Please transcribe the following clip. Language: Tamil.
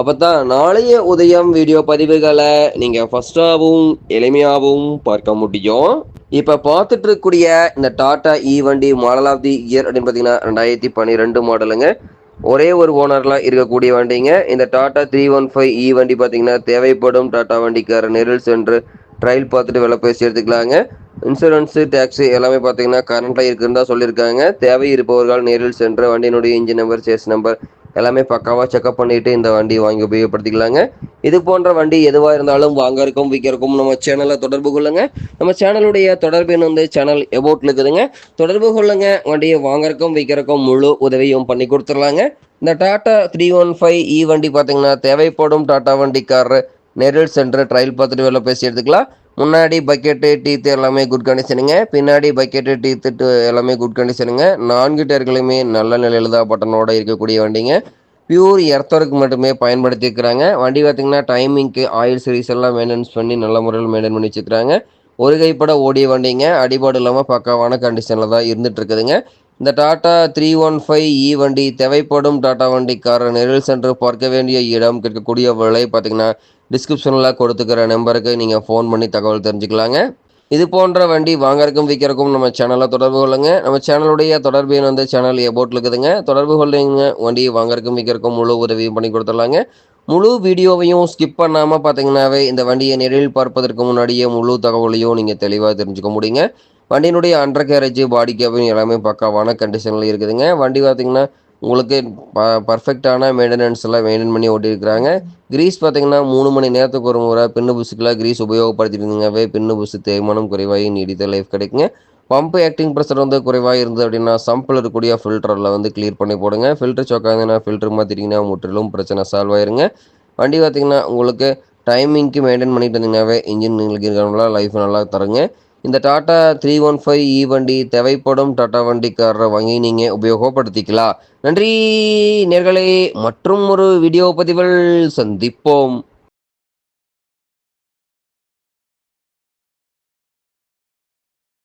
அப்போ தான் நாளைய உதயம் வீடியோ பதிவுகளை நீங்கள் ஃபஸ்ட்டாகவும் எளிமையாகவும் பார்க்க முடியும். இப்போ பார்த்துட்டு இருக்கக்கூடிய இந்த டாடா இ வண்டி மாடல் ஆஃப் தி இயர் அப்படின்னு பார்த்தீங்கன்னா ரெண்டாயிரத்தி பன்னிரெண்டு மாடலுங்க ஒரே ஒரு ஓனரில் இருக்கக்கூடிய வண்டிங்க. இந்த Tata three one five E வண்டி பார்த்தீங்கன்னா தேவைப்படும் டாடா வண்டிக்கார நேரில் சென்று ட்ரையல் பார்த்துட்டு விலை பேசி எடுத்துக்கலாங்க. இன்சூரன்ஸு டேக்ஸி எல்லாமே பார்த்தீங்கன்னா கரண்ட்டில் இருக்குன்னு தான் சொல்லியிருக்காங்க. தேவை இருப்பவர்கள் நேரில் சென்று வண்டியினுடைய இன்ஜின் நம்பர் சேஸ் நம்பர் எல்லாமே பக்காவாக செக்அப் பண்ணிட்டு இந்த வண்டி வாங்கி உபயோகப்படுத்திக்கலாங்க. இது போன்ற வண்டி எதுவாக இருந்தாலும் வாங்கறக்கும் விற்கிறக்கும் நம்ம சேனலை தொடர்பு கொள்ளுங்க. நம்ம சேனலுடைய தொடர்பின் வந்து சேனல் எபோட்டில் இருக்குதுங்க. தொடர்பு கொள்ளுங்க. வண்டியை வாங்கறக்கும் விற்கிறக்கும் முழு உதவியும் பண்ணி கொடுத்துடலாங்க. இந்த Tata three one five E வண்டி பார்த்தீங்கன்னா தேவைப்படும் டாட்டா வண்டிக்காரர் நேரில் சென்று ட்ரையல் பார்த்துட்டு வேலை பேசி எடுத்துக்கலாம். முன்னாடி பக்கெட்டு டீத்து எல்லாமே குட் கண்டிஷனுங்க பின்னாடி பக்கெட்டு டீத்து எல்லாமே குட் கண்டிஷனுங்க நான்கு டயர்களுமே நல்ல நிலையில் தான் பட்டனோட இருக்கக்கூடிய வண்டிங்க. பியூர் எர்த்தருக்கு மட்டுமே பயன்படுத்தியிருக்கிறாங்க வண்டி பார்த்திங்கன்னா டைமிங்க்கு ஆயில் சீரிஸ் எல்லாம் மெயின்டெனன்ஸ் பண்ணி நல்ல முறையில் மெயின்டைன் பண்ணி வச்சுக்கிறாங்க ஒரு கைப்பட ஓடிய வண்டிங்க. அடிபாடு இல்லாமல் பக்காவான கண்டிஷனில் தான் இருந்துகிட்ருக்குதுங்க இந்த Tata three one five E வண்டி தேவைப்படும் டாட்டா வண்டிக்காரர் நேரில் சென்று பார்க்க வேண்டிய இடம் கேட்கக்கூடிய விலை பார்த்திங்கன்னா டிஸ்கிரிப்ஷனில் கொடுத்துக்கிற நம்பருக்கு நீங்கள் ஃபோன் பண்ணி தகவல் தெரிஞ்சுக்கலாங்க. இது போன்ற வண்டி வாங்கறக்கும் விற்கிறக்கும் நம்ம சேனலை தொடர்பு கொள்ளுங்க. நம்ம சேனலுடைய தொடர்பு எண் வந்து சேனல் எபோட்டில் இருக்குதுங்க. தொடர்பு கொள்ளுங்க. வண்டியை வாங்கறக்கும் விற்கிறக்கும் முழு உதவியும் பண்ணி கொடுத்துடலாங்க. முழு வீடியோவையும் ஸ்கிப் பண்ணாமல் பார்த்தீங்கன்னாவே இந்த வண்டியை நேரில் பார்ப்பதற்கு முன்னாடியே முழு தகவலையும் நீங்கள் தெளிவாக தெரிஞ்சுக்க முடியுங்க. வண்டியினுடைய அண்டர் கேரேஜ் பாடி கேபின் எல்லாமே பக்காவான கண்டிஷனில் இருக்குதுங்க. வண்டி பார்த்தீங்கன்னா உங்களுக்கு ப பர்ஃபெக்டான மெயின்டெனன்ஸ் எல்லாம் மெயின்டைன் பண்ணி ஓட்டியிருக்கிறாங்க. கிரீஸ் பார்த்தீங்கன்னா மூணு மணி நேரத்துக்கு ஒரு முறை பின்னு புஸுக்கெல்லாம் கிரீஸ் உபயோகப்படுத்திருந்தாவே பின்னு புஸு தேய்மானம் குறைவாகி நீடித்த லைஃப் கிடைக்குங்க. பம்பு ஆக்டிங் ப்ரெஷர் வந்து குறைவாக இருந்தது அப்படின்னா சம்பில் இருக்கக்கூடிய ஃபில்டரில் வந்து கிளியர் பண்ணி போடுங்க. ஃபில்டர் சொக்காதுன்னா ஃபில்டர் மாற்றிட்டிங்கன்னா முற்றிலும் பிரச்சனை சால்வ் ஆயிருங்க. வண்டி பார்த்திங்கன்னா உங்களுக்கு டைமிங்க்கு மெயின்டைன் பண்ணிட்டு இருந்தீங்கன்னாவே இன்ஜின் உங்களுக்கு இருக்கிறவங்களா லைஃப் நல்லா தருங்க. இந்த Tata three one five E வண்டி தேவைப்படும் டாட்டா வண்டிக்காரரை வாங்கி நீங்கள் உபயோகப்படுத்திக்கலாம் நன்றி நேர்களே. மற்றும் ஒரு வீடியோ பதிவில் சந்திப்போம்.